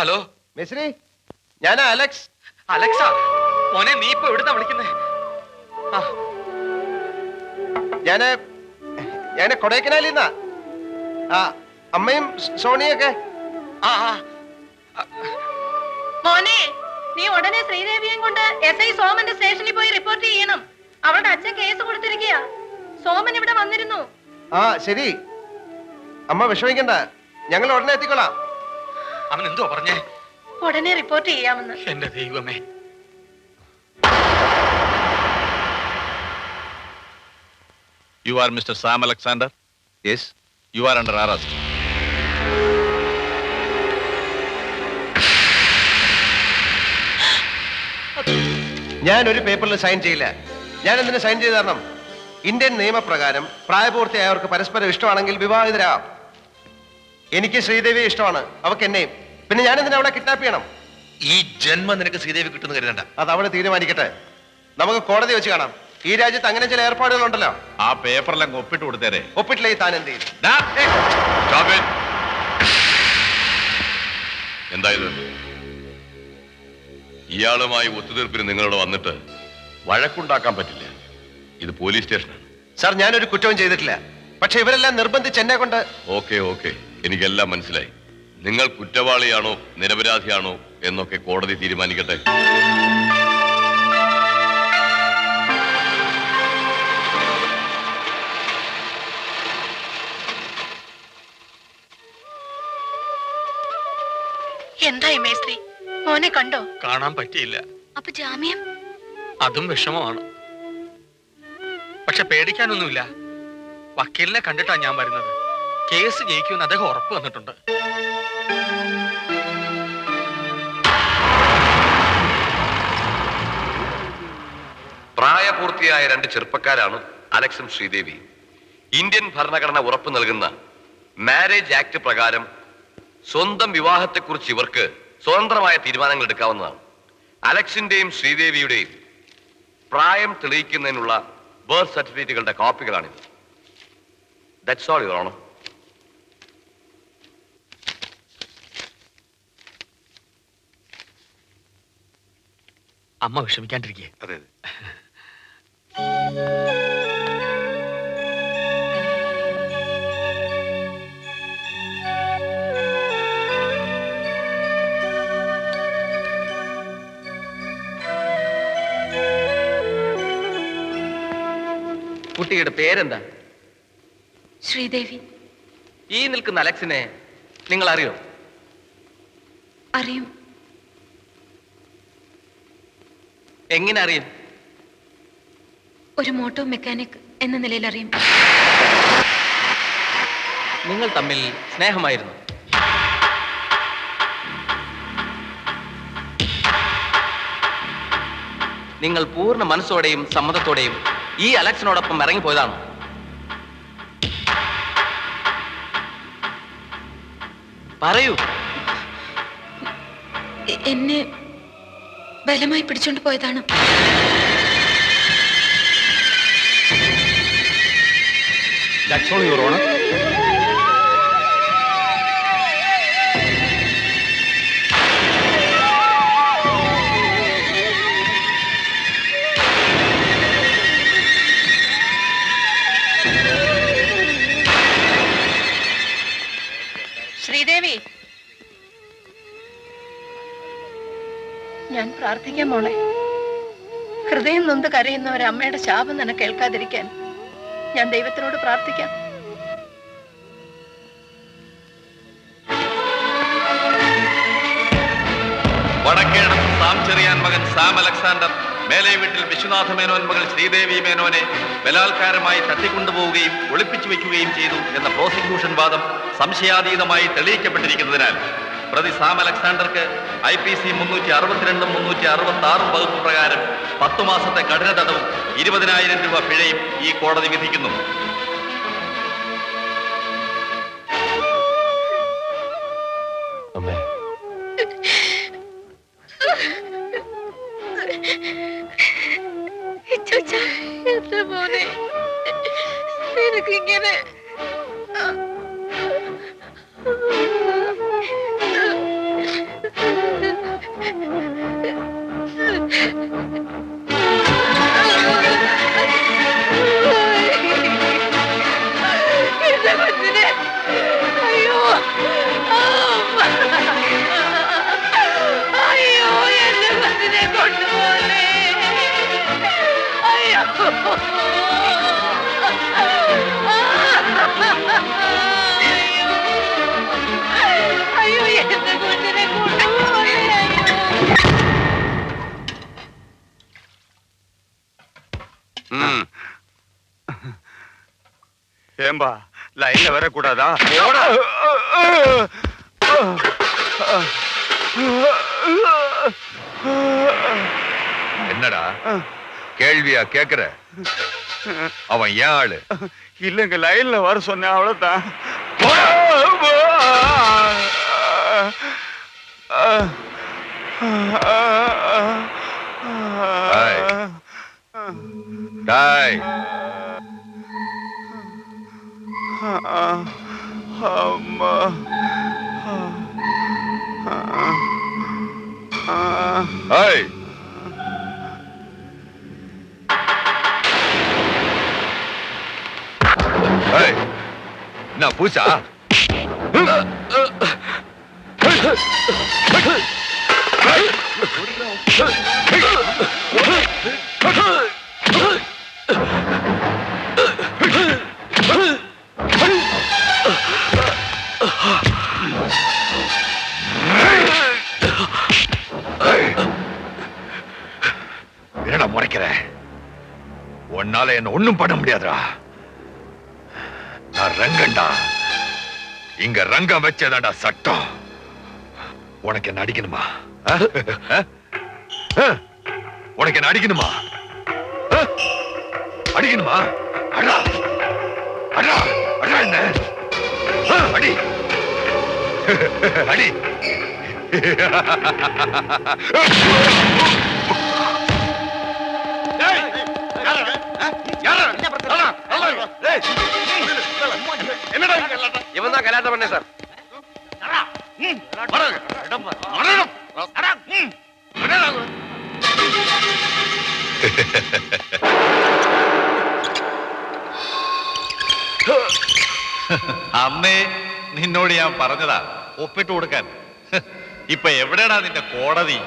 Hello? Misri ഞാൻ Alex. Alexa? മോനെ നീ ഇപ്പൊ എവിടുന്നാ വിളിക്കുന്നേ? ആ. ഞാൻ ഞാൻ കൊടൈക്കനാലിൽ നിന്നാ ആ അമ്മയും സോണിയൊക്കെ. ആ ആ. മോനെ നീ ഉടനെ ശ്രീദേവിയെയും കൊണ്ട് എസ് ഐ സോമന്റെ സ്റ്റേഷനിൽ പോയി റിപ്പോർട്ട് ചെയ്യണം. അവളുടെ അച്ഛൻ കേസ് കൊടുത്തിരിക്കുക സോമൻ ഇവിടെ വന്നിരുന്നു. ആ ശരി. അമ്മ വിഷമിക്കണ്ട. ഞങ്ങൾ ഉടനെ എത്തിക്കൊള്ളാം. അവൻ എന്തോ പറഞ്ഞേ? ഉടനെ റിപ്പോർട്ട് ചെയ്യാമെന്ന്. എന്റെ ദൈവമേ. You are mister Sam Alexander yes you are under arrest ഞാൻ ഒരു പേപ്പറിൽ സൈൻ ചെയ്യില്ല. ഞാൻ എന്തിനു സൈൻ ചെയ്തു തരണം? ഇന്ത്യൻ നിയമപ്രകാരം പ്രായപൂർത്തിയായവർക്ക് പരസ്പരം ഇഷ്ടമാണെങ്കിൽ വിവാഹിതരാം എനിക്ക് ശ്രീദേവിയെ ഇഷ്ടമാണ്. അവക്ക് എന്നെയും. പിന്നെ ഞാൻ എന്തിനാ അവളെ കിഡ്നാപ്പ് ചെയ്യണം? ഈ ജന്മം നിനക്ക് ശ്രീദേവി കിട്ടുന്ന കരുതണ്ട. അത് അവൾ തീരുമാനിക്കട്ടെ. നമുക്ക് കോടതി വെച്ച് കാണാം. ഈ രാജ്യത്ത് അങ്ങനെ ചില ഏർപ്പാടുകൾ ഉണ്ടല്ലോ ആ പേപ്പറിലങ്ങ് ഒപ്പിട്ട് കൊടുത്തേരെ. ഒപ്പിട്ടില്ലേ താൻ എന്ത് ചെയ്യും? ഡാ, ഏയ്, stop it. എന്താ ഇത്? ഇയാളുമായി ഒത്തുതീർപ്പിന് നിങ്ങളോട് വന്നിട്ട് വഴക്കുണ്ടാക്കാൻ പറ്റില്ല. ഇത് പോലീസ് സ്റ്റേഷനാണ്. സാർ ഞാനൊരു കുറ്റവും ചെയ്തിട്ടില്ല. പക്ഷെ ഇവരെല്ലാം നിർബന്ധിച്ച് എന്നെ കൊണ്ട് ഓക്കെ ഓക്കെ. എനിക്കെല്ലാം മനസ്സിലായി. നിങ്ങൾ കുറ്റവാളിയാണോ നിരപരാധിയാണോ എന്നൊക്കെ കോടതി തീരുമാനിക്കട്ടെ. എന്തായി മേസ്ത്രി? മോനെ കണ്ടോ? കാണാൻ പറ്റിയില്ല. അപ്പൊ ജാമ്യം? അതും വിഷമമാണ്. പക്ഷെ പേടിക്കാനൊന്നുമില്ല. വക്കീലിനെ കണ്ടിട്ടാ ഞാൻ വരുന്നത്. കേസ് ജയിക്കുമെന്ന് അദ്ദേഹം ഉറപ്പ് വന്നിട്ടുണ്ട് പ്രായപൂർത്തിയായ രണ്ട് ചെറുപ്പക്കാരാണ് അലക്സും ശ്രീദേവി ഇന്ത്യൻ ഭരണഘടന ഉറപ്പ് നൽകുന്ന മാരേജ് ആക്ട് പ്രകാരം സ്വന്തം വിവാഹത്തെക്കുറിച്ച് ഇവർക്ക് സ്വതന്ത്രമായ തീരുമാനങ്ങൾ എടുക്കാവുന്നതാണ്. അലക്സിന്റെയും ശ്രീദേവിയുടെയും പ്രായം തെളിയിക്കുന്നതിനുള്ള ബർത്ത് സർട്ടിഫിക്കറ്റുകളുടെ കോപ്പികളാണിത് ദാറ്റ്സ് all, Your Honor. അമ്മ വിഷമിക്കാണ്ടിരിക്കേ. അതെ. കുട്ടിയുടെ പേരെന്താ? ശ്രീദേവി. ഈ നിൽക്കുന്ന അലക്സിനെ നിങ്ങൾ അറിയോ അറിയും. എങ്ങനെ അറിയും? ഒരു മോട്ടോ മെക്കാനിക് എന്ന നിലയിൽ അറിയും. നിങ്ങൾ തമ്മിൽ സ്നേഹമായിരുന്നു. നിങ്ങൾ പൂർണ മനസ്സോടെയും സമ്മതത്തോടെയും ഈ അലക്സിനോടൊപ്പം ഇറങ്ങിപ്പോയതാണ്. പറയൂ. എന്നെ ബലമായി പിടിച്ചോണ്ട് പോയതാണ്. ശ്രീദേവി. ഞാൻ പ്രാർത്ഥിക്കാം മോളെ. ഹൃദയം നൊന്ത് കരയുന്ന ഒരു അമ്മയുടെ ശാപം തന്നെ കേൾക്കാതിരിക്കാൻ ഞാൻ ദൈവത്തിനോട് പ്രാർത്ഥിക്കാം. വടക്കേടത്ത് സാം ചെറിയാൻ മകൻ സാം അലക്സാണ്ടർ മേലെ വീട്ടിൽ വിശ്വനാഥ മേനോൻ മകൾ ശ്രീദേവി മേനോനെ ബലാത്കാരമായി തട്ടിക്കൊണ്ടുപോവുകയും ഒളിപ്പിച്ചു വെക്കുകയും ചെയ്തു എന്ന പ്രോസിക്യൂഷൻ വാദം സംശയാതീതമായി തെളിയിക്കപ്പെട്ടിരിക്കുന്നതിനാൽ പ്രതി സാം അലക്സാണ്ടർക്ക് ഐ പി സി മുന്നൂറ്റി അറുപത്തിരണ്ടും മുന്നൂറ്റി അറുപത്തി ആറും വകുപ്പ് പ്രകാരം പത്തു മാസത്തെ കഠിന തടവും ഇരുപതിനായിരം രൂപ പിഴയും ഈ കോടതി വിധിക്കുന്നു. അമ്മേ. if you get it. ஏம்பா லைன்ல வரக்கூடாதா? என்னடா? கேள்வியா கேக்குற? அவன் ஏன் ஆளு? இல்லைங்க லைன்ல வர சொன்னேன் அவ்வளவுதான். டாய். అమ్మా. హాయ్ హాయ్ నా పూస. Hey! ஒண்ணும் பண்ண முடியாதுடா. நான் ரங்கண்டா இங்க ரங்கம் வச்சதாடா சட்டம். உனக்கு என்ன அடிக்கணுமா? உனக்கு என்ன அடிக்கணுமா? அடிக்கணுமா? அடா அடா அடா என்ன? அடி. அடி. അമ്മേ നിന്നോട് ഞാൻ പറഞ്ഞതാ. ഒപ്പിട്ട് കൊടുക്കാൻ. ഇപ്പൊ എവിടെയാണ് നിന്റെ കോടതി?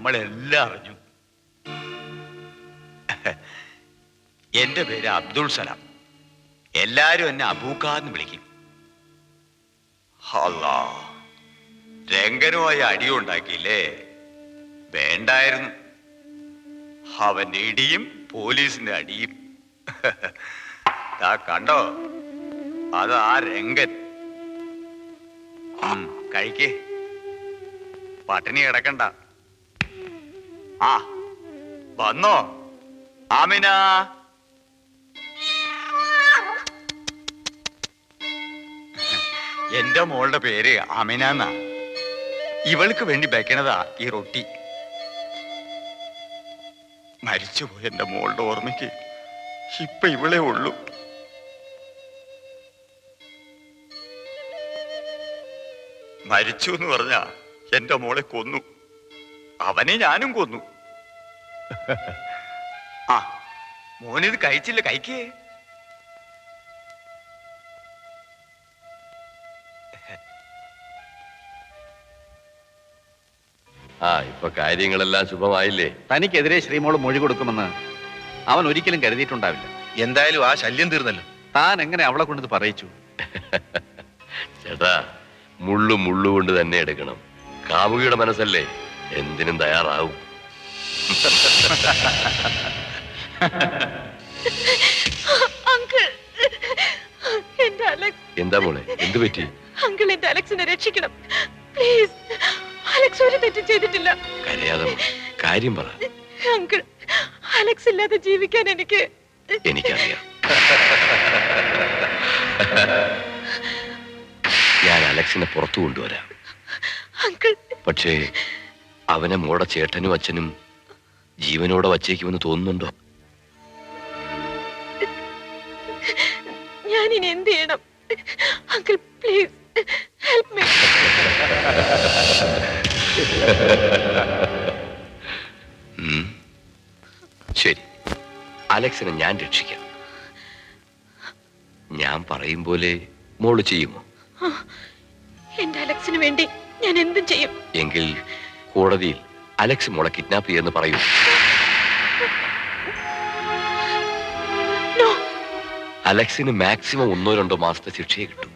നമ്മളെല്ലാം അറിഞ്ഞു. എന്റെ പേര് അബ്ദുൾ സലാം. എല്ലാരും എന്നെ അബൂക്കാന്ന് വിളിക്കും. അല്ലാ രംഗനുമായി അടിയുണ്ടാക്കിയില്ലേ വേണ്ടായിരുന്നു. അവന്റെ ഇടിയും പോലീസിന്റെ അടിയും. കണ്ടോ? അത് ആ രംഗൻ. കഴിക്ക്. പട്ടിണി കിടക്കണ്ട. ആ വന്നോ. ആമിന. എന്റെ മോളുടെ പേര് ആമിന എന്നാ. ഇവൾക്ക് വേണ്ടി വെക്കണതാ ഈ റൊട്ടി. മരിച്ചുപോയ എന്റെ മോളുടെ ഓർമ്മയ്ക്ക് ഇപ്പൊ ഇവളെ ഉള്ളൂ. മരിച്ചു എന്ന് പറഞ്ഞ എന്റെ മോളെ കൊന്നു. അവനെ ഞാനും കൊന്നു. ആ മോനിത് കഴിച്ചില്ല കഴിക്കേ. ആ ഇപ്പൊ കാര്യങ്ങളെല്ലാം ശുഭമായില്ലേ? തനിക്കെതിരെ ശ്രീമോൾ മൊഴി കൊടുക്കുമെന്ന് അവൻ ഒരിക്കലും കരുതിയിട്ടുണ്ടാവില്ല. എന്തായാലും ആ ശല്യം തീർന്നല്ലോ. താൻ എങ്ങനെ അവളെ കൊണ്ടിത് പറയിച്ചു? ചേട്ടാ മുള്ളു മുള്ളു കൊണ്ട് തന്നെ എടുക്കണം. കാമുകിയുടെ മനസ്സല്ലേ? എന്തിനും തയ്യാറാവും. അങ്കിൾ എന്റെ അലക്സ് എന്താ മോളെ? എന്ത് പറ്റി? അങ്കിൾ എന്റെ അലക്സിനെ രക്ഷിക്കണം. പ്ലീസ് അലക്സ് ഒരു തെറ്റും ചെയ്തിട്ടില്ല. കരയാതെ മോളെ. കാര്യം പറ. അങ്കിൾ അലക്സ് ഇല്ലാതെ ജീവിക്കാൻ എനിക്ക് എനിക്കറിയാം. ഞാൻ അലക്സിനെ പുറത്തു കൊണ്ടുവരാം. അങ്കിൾ പക്ഷേ അവനെ മോടെ ചേട്ടനും അച്ഛനും ജീവനോടെ വച്ചേക്കുമെന്ന് തോന്നുന്നുണ്ടോ? ഞാൻ ഇനി എന്ത് ചെയ്യണം? Uncle please help me. ശരി. അലക്സിനെ ഞാൻ രക്ഷിക്കാം. ഞാൻ പറയും പോലെ മോൾ ചെയ്യുമോ? എന്റെ അലക്സിന് വേണ്ടി ഞാൻ എന്തും ചെയ്യും. എങ്കിൽ കോടതിയിൽ അലക്സ് മോളെ കിഡ്നാപ്പ് ചെയ്യുമെന്ന് പറയൂ. നോ അലക്സിന് മാക്സിമം ഒന്നോ രണ്ടോ മാസത്തെ ശിക്ഷയെ കിട്ടും.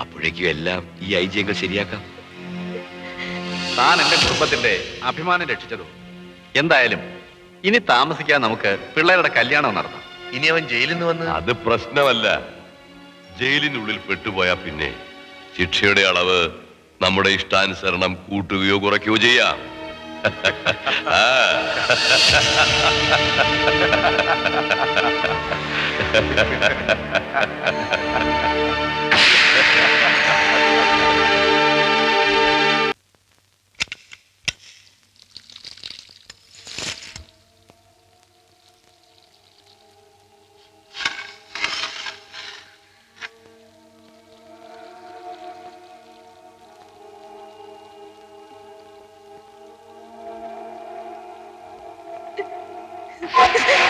അപ്പോഴേക്കും എല്ലാം ഈ ഐ ശരിയാക്കാം. താൻ എന്റെ കുടുംബത്തിന്റെ അഭിമാനം രക്ഷിച്ചതോ? എന്തായാലും ഇനി താമസിക്കാൻ നമുക്ക് പിള്ളേരുടെ കല്യാണം നടത്താം. ഇനി അവൻ ജയിലിൽ നിന്ന് വന്ന് അത് പ്രശ്നമല്ല. ജയിലിനുള്ളിൽ പെട്ടുപോയാ പിന്നെ ശിക്ഷയുടെ അളവ് നമ്മുടെ ഇഷ്ടാനുസരണം കൂട്ടുകയോ കുറയ്ക്കുകയോ ചെയ്യാം. ആ. you.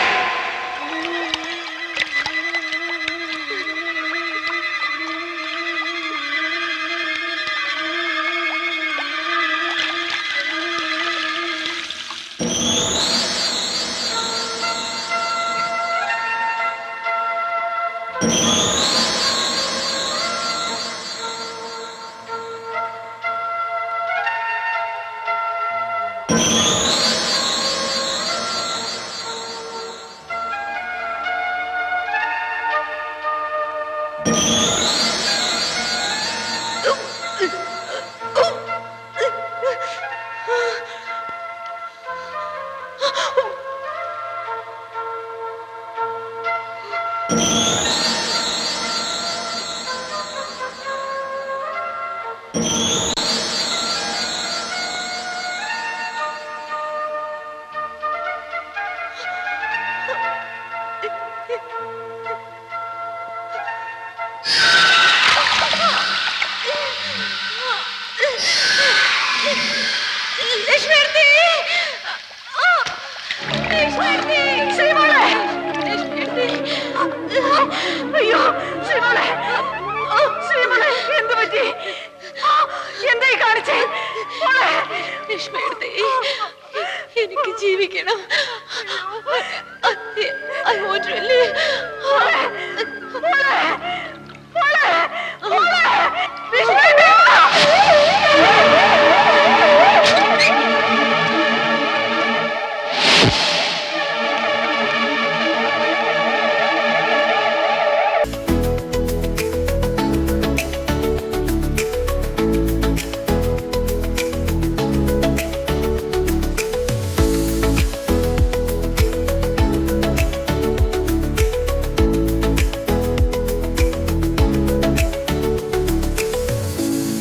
എനിക്ക് ജീവിക്കണം ഐ